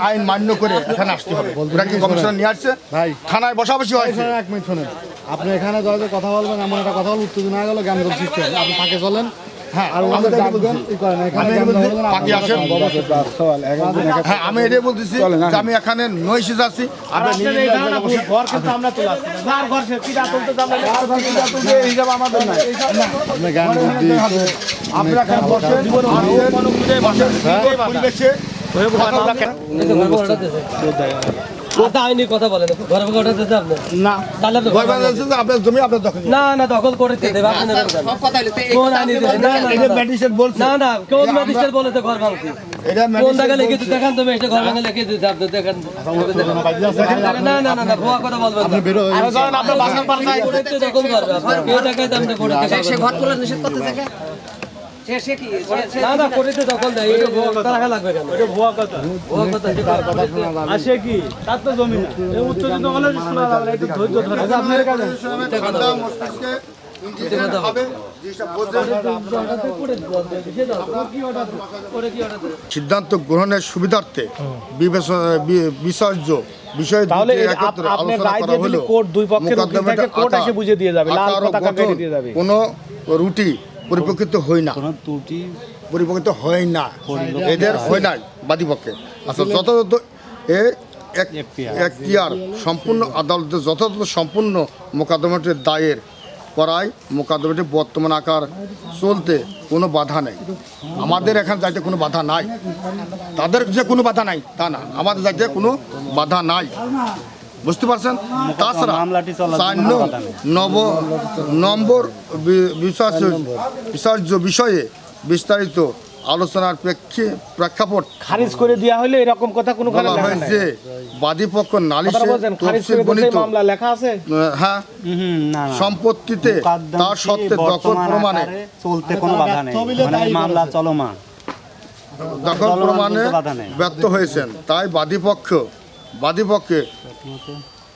আইন মান্য করে এখানে আসতে হবে। ওরা কি কমিশনার নিয়ে আসছে? ভাই থানায় বসাবসি হয়েছে এক মিনিট শোনেন। আপনি এখানে যে কথা বলবেন এমন একটা কথা বল উত্তেজনা হয়ে গেল জ্ঞান সৃষ্টি হবে। আপনি ফাঁকে চলেন। হ্যাঁ আর ওনাদের ডাক দেন ই করেন এখানে আমি। হ্যাঁ এটাই বলতেছি আমি এখানে নয় সিজ আছি আপনি নিজে নিজে বসে- আমরা তুলে আসছি। না। যার ঘর সে কিরা তুলতে যাবে এই হিসাব আমাদের নাই। আপনি জ্ঞান বুদ্ধি আপনি এখানে বসেন আসেন, বসেন, পরিবেশে কেন- আচ্ছা আইনি কথা বলেন ঘরে ঘরে আপনি না? তাহলে আপনি আপনার জমি আপনার দখলে না না দখল করে দেবে আপনি না না, কোন ম্যাজিস্ট্রেট বলে তো ঘর ভাঙছি কোন লিখে বলছে। দেখান তুমি এটা ঘর ভাঙা লিখে দিতে আপনি দেখেন। না না না না ভুয়া কথা বলবেন দখল করবে আপনার। কে টাকায় করে সে ঘর তোলা নিষেধ করতে থাকে না না করে দখল দেয় এটা ভুয়া রাখা লাগবে কেন? এটা ভুয়া কথা। ভুয়া কথা যেটা করে- আসে কি? তার তো জমি না। এই উত্তেজিত হলে শোনা যাবে একটু ধৈর্য ধরে। আপনার কাছে মস্তিষ্কে ইঞ্জিনিয়ার হবে, জিনিসটা বোঝেন। করে দিছে দাও। করে কি অর্ডার সিদ্ধান্ত গ্রহণের সুবিধার্থে বিবেচনা- বিষয় তাহলে রায় দিয়ে দিলে কোর্ট দুই পক্ষের উকিল মোকদ্দমাটা থেকে কোর্ট এসে বুঝিয়ে দিয়ে যাবে, লাল পতাকা দিয়ে যাবে। কোনো রুটি পরিপ্রেক্ষিত হয় না। পরিপ্রেক্ষিত হয় না। এদের হয় নাই বাদীপক্ষে। আচ্ছা যথাযথ এ এক- এখতিয়ার। সম্পূর্ণ আদালতে যথাযথ সম্পূর্ণ মোকদ্দমাটি দায়ের করায় মোকদ্দমাটি বর্তমান আকার চলতে কোনো বাধা নেই। আমাদের এখানে যাইতে কোনো বাধা নাই। তাদের যে কোনো বাধা নাই। তা না আমাদের যাইতে কোনো বাধা নাই। বুঝতে পারছেন? তাছাড়া চার নব নম্বর বিশ্বাস বিষয়ে বিস্তারিত আলোচনার প্রেক্ষে প্রেক্ষাপট খারিজ করে দেওয়া হলে এরকম কথা কোনো বলা হয় যে বাদীপক্ষ নালিশে তফসিল বর্ণিত। মামলা লেখা আছে? হ্যাঁ। সম্পত্তিতে তার সত্ত্বে দখল প্রমাণে চলতে কোনো বাধা নেই। মানে মামলা চলমান। দখল প্রমাণে ব্যর্থ হয়েছেন। তাই বাদীপক্ষ বাদীপক্ষে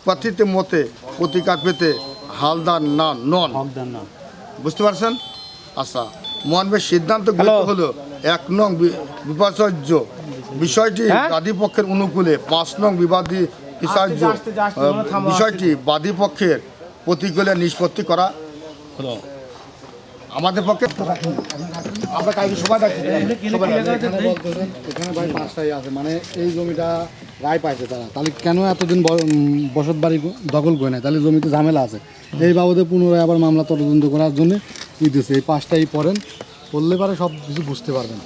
কথিত মতে প্রতিকার পেতে হালদার না নন। বুঝতে পারছেন? আচ্ছা মহানবের সিদ্ধান্ত হ্যালো। হলো এক নং বিপাচার্য। বিষয়টি হ্যাঁ? বাদীপক্ষের অনুকূলে পাঁচ নং বিবাদী বিচার্য বিষয়টি বাদীপক্ষের প্রতিকূলে নিষ্পত্তি করা হলো। আমাদের পক্ষে আমরা কালকে সবাই ডাকি সবাই ডাকি। এখানে ভাই পাঁচটাই আছে। মানে এই জমিটা রায় পাইছে তারা। তাহলে কেন এতদিন বসত বাড়ি দখল করে নেয়? তাহলে জমিতে ঝামেলা আছে। এই বাবদে পুনরায় আবার মামলা তদন্ত করার জন্য ই দিচ্ছে এই পাঁচটাই পড়েন। পড়লে পারে সব কিছু বুঝতে পারবেন।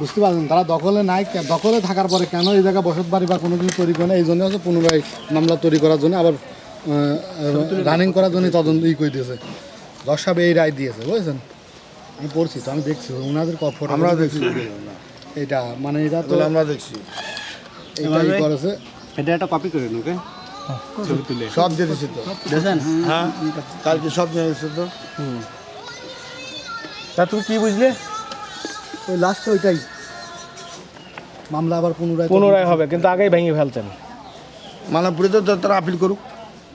বুঝতে পারবেন তারা দখলে নাই। দখলে থাকার পরে কেন এই জায়গায় বসত বাড়ি বা কোনো কিছু তৈরি করে না এই জন্য হচ্ছে পুনরায় মামলা তৈরি করার জন্য আবার রানিং করার জন্য তদন্ত ই করে দিয়েছে। দশ সাহেব এই রায় দিয়েছে। বুঝেছেন? আমি পড়ছি তো আমি দেখছি ওনাদের ফটো আমরা দেখছি। এটা মানে এটা তো আমরা দেখছি। এইটাই করেছে। এটা একটা কপি করে নোকে ছবি তুলে। সব দিছি তো। দেখেন। হ্যাঁ কালকে সব দিছি তো। তা তুমি কি বুঝলে? ওই লাস্ট ওইটাই। মামলা আবার পুনরায় পুনরায় হবে কিন্তু আগেই ভেঙে ফেলতেন মালাপুরে তো তারা আপিল করুক।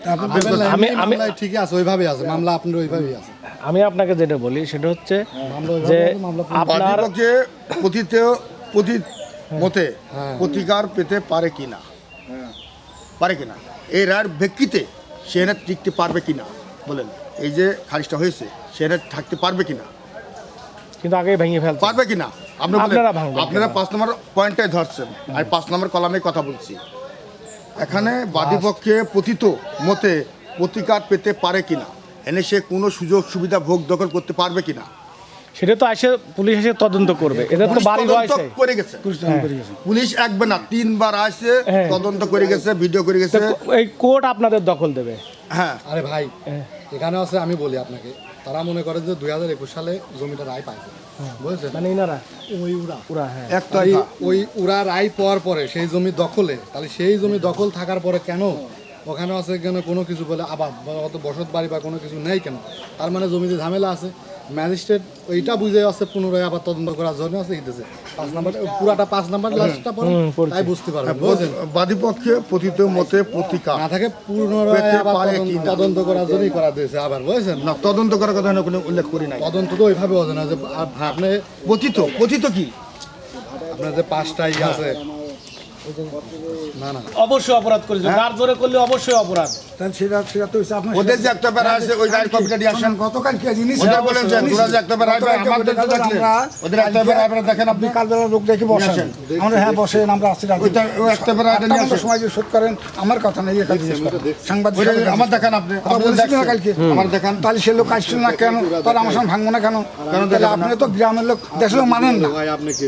আমি- আমি আমি- আমি ঠিকই আছে ওইভাবেই আছে। মামলা আপনার ওইভাবেই আছে। আমি আপনাকে যেটা বলি সেটা হচ্ছে যে আপনার বাদীপক্ষে পতিত পতিত মতে প্রতিকার পেতে পারে কিনা পারে কিনা এই রায়ের ভিত্তিতে সে এনে টিকতে পারবে কিনা বলেন। এই যে খারিজটা হয়েছে সে এনে থাকতে পারবে কিনা কিন্তু আগে ভেঙে ফেলতেন পারবে কিনা আপনি আপনারা ভাঙবেন আপনারা পাঁচ নম্বর পয়েন্টটাই ধরছেন। আমি পাঁচ নম্বর কলামে কথা বলছি। এখানে বাদীপক্ষে পতিত মতে প্রতিকার পেতে পারে কিনা এনে সে কোনো সুযোগ সুবিধা ভোগ দখল করতে পারবে কিনা? সেটা তো এসে পুলিশ এসে তদন্ত করবে। এদের তো বাড়ি তদন্ত রয়েছে। করে গেছে। পুলিশ একবার না তিনবার আসছে হ্যাঁ। তদন্ত করে গেছে ভিডিও করে গেছে। এই কোর্ট আপনাদের দখল দেবে। হ্যাঁ। আরে ভাই এখানে আছে আমি বলি আপনাকে তারা মনে করে যে দুই হাজার একুশ সালে জমিটা রায় পাইছে। বুঝেছেন? মানে ইনারা? ওই উড়া। পুরা হ্যাঁ। এক ওই উড়া রায় পাওয়ার পরে সেই জমি দখলে তাহলে সেই জমি দখল থাকার পরে কেন ওখানে আছে কেন কোনো কিছু বলে আবার বা অত বসত বাড়ি বা কোনো কিছু নেই কেন? তার মানে জমিতে ঝামেলা আছে। ম্যাজিস্ট্রেট ওইটা বুঝে আছে পুনরায় আবার তদন্ত করার জন্য আছে দিতেছে পাঁচ নাম্বার পুরাটা পাঁচ নাম্বার লাস্টটা পরে তাই বুঝতে পারবেন বুঝছেন? বাদীপক্ষে পতিত মতে প্রতিকার। না থাকে পুনরায় আবার তদন্ত- করার জন্যই করা দিয়েছে আবার বুঝেছেন? না তদন্ত করার কথা কোনো উল্লেখ করি নাই। তদন্ত তো ওইভাবে হবে না যে আপনি পতিত পতিত কি? আপনার যে পাঁচটা ই আছে অবশ্যই অপরাধ করেছে। জোরে করলে অবশ্যই অপরাধ। ওদের যে একটা বেড়া আছে ওই রায়ের কপিটা আসেন। গতকাল কে জিনিস ওদের বলেন যে তোরা যে একটা বেড়া আমাদের তো দেখলেন। ওদের একটা বেড়া আপনারা দেখেন আপনি। বিকালবেলা লোক দেখে বসেন। আমরা হ্যাঁ বসেন আমরা আসছি ওইটা ওই একটা বেড়া নিয়ে আসেন। সময় যে শোধ করেন আমার কথা নেই সাংবাদিক আমার। দেখান আপনি। কথা না কালকে? আমার দেখান। তাহলে সে লোক আসছিল না কেন? তাহলে আমার সঙ্গে ভাঙবো না কেন? তাহলে আপনি তো গ্রামের লোক দেশের লোক মানেন না। আপনি কি?